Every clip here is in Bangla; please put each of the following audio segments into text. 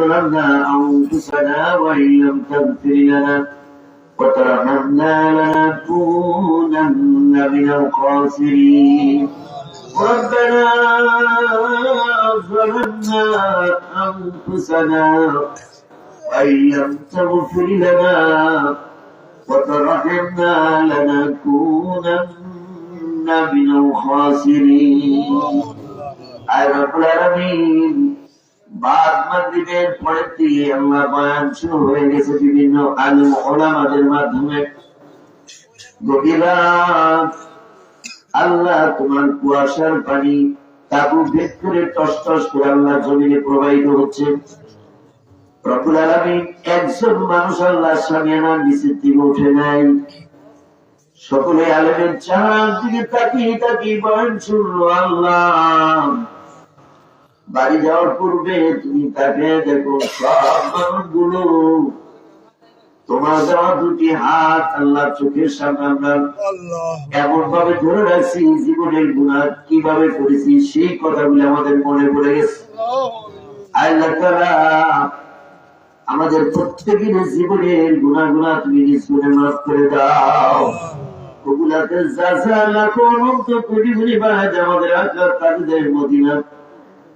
ظلمنا أنفسنا وإن لم تغفر لنا وترحمنا لنكونن من الخاسرين. ربنا ظلمنا أنفسنا وإن لم تغفر لنا وترحمنا لنكونن من الخاسرين. أي رب العالمين বাদ মাগরিবের পরে বয়ান শুরু হয়ে গেছে বিভিন্ন আলিম ওলামাদের মাধ্যমে। আল্লাহ তোমার কুয়াশার পানি তাবু ভেদ করে টস টস করে আল্লাহ জমিনে প্রবাহিত হচ্ছে। রব্বুল আলামিন একজন মানুষ আল্লাহ সামিয়ানা নিচের দিকে উঠে নাই। সকলে আলেমের চার দিকে তাকিয়ে তাকিয়ে বয়ান শুনলো, আল্লাহ বাড়ি যাওয়ার পূর্বে তুমি তাকে দেখো সব মানুষগুলো। তোমার দেওয়া দুটি হাত আল্লাহ চোখের সামনে আমরা এমন ভাবে ধরে রাখছি জীবনের গুণা কীভাবে করেছি সেই কথাগুলো আমাদের মনে পড়ে গেছে। আল্লাহ তাআলা আমাদের প্রত্যেকের জীবনের গুণা গুণা তুমি নিজ গুণে মাফ করে দাও। কবুলাতে যা যা লাখ অনন্ত কোটি কোটি বাড়ায় আমাদের আকার তাদের মদিনা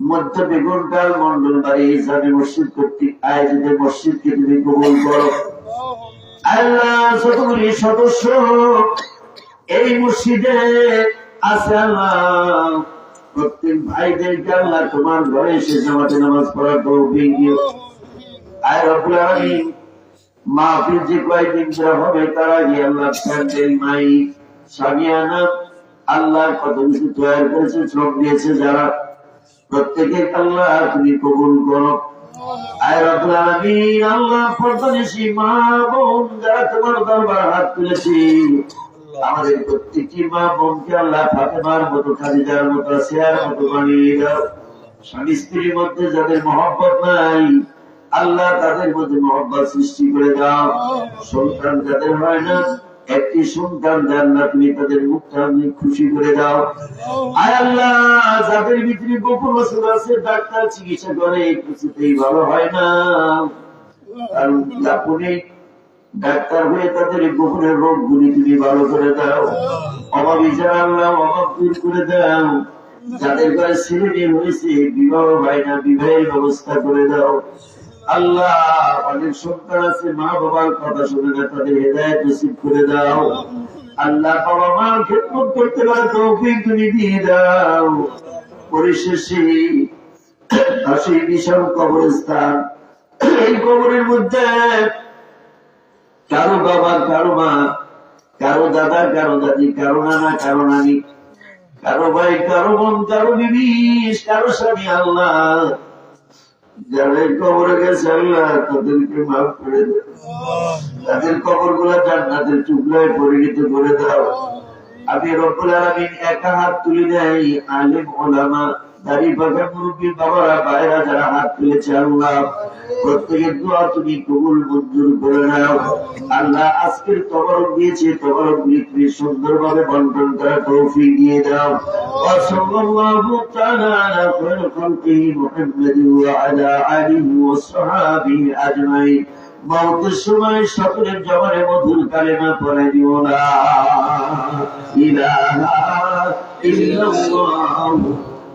মধ্য বেগুনকাল মন্ডল বাড়ি ইসলামী মসজিদ কর্তৃক আয়োজিত মসজিদকে তুমি কবুল করো। আল্লাহ যতগুলি সদস্য এই মসজিদে আছে প্রত্যেক ভাইদেরকে আল্লাহ তোমার ঘরে এসে জামাতে নামাজ পড়ার তৌফিক দিও। আয় রব্বুল আলামিন মাহফিল যে কয়েকদিন যা হবে তার আগে আল্লাহ প্যান্ডেল মাই সামিয়ানা আল্লাহ কত কিছু তৈরি করেছে, শ্রম দিয়েছে যারা। প্রত্যেকে আল্লাহ তুমি কবুল করো। যাদের মহব্বত নাই, আল্লাহ তাদের মধ্যে মহব্বত সৃষ্টি করে দাও। সন্তান যাদের হয় না একটি সন্তান দেন না তুমি তাদের মুখটা আপনি খুশি করে দাও। আয় আল্লাহ, যাদের ভিতরে গোপন ওষুধ আছে, ডাক্তার চিকিৎসা করে, কিছুতেই ভালো হয় না। কারণ ডাক্তার হয়ে তাদের গোপনের রোগ গুলি তুমি ভালো করে দাও, অভাবী যারা আল্লাহ, অভাব দূর করে দাও। যাদের ঘরে ছেলে মেয়ে হয়েছে, বিবাহ হয় না, বিবাহের ব্যবস্থা করে দাও। আল্লাহ, অনেক সন্তান আছে, মা বাবার কথা শুনে না, তাদের করে দাও। আল্লাহ বাবা মার খেদমত করতে দাও। পরিশেষে বিশাল কবরস্থান। এই কবরের মধ্যে কারও বাবা, কারও মা, কারও দাদা, কারও দাদি, কারও নানা, কারও নানি, কারও ভাই, কারও বোন, কারও বিবি, কারও স্বামী, আল্লাহ। যাদের কবরে গেছে আল্লাহ তাদেরকে মাফ করে দাও তাদের কবরগুলা জান্নাতের টুকরায় পরিণত করে দাও। আমি রব্বুল আলমিন একা হাত তুলে দেয় আলিম ওলামা। দাড়ি পাকা মুরব্বী বাবারা বাইরা যারা হাত তুলেছে, আল্লাহ, প্রত্যেকের দোয়া তুমি কবুল, মঞ্জুর করে নাও। আল্লাহ, আজকের তবরক দিয়েছে তবরক গুলি তুমি সুন্দরভাবে বন্টন করার তৌফিক দিয়ে দাও। ওয়াসাল্লাল্লাহু তাআলা আলা খায়র খালকিহি মুহাম্মাদিন ওয়া আলা সময় সকলের জবানে মধুর কালেমা পড়ে দিও না। ইলাহা ইল্লাল্লাহ।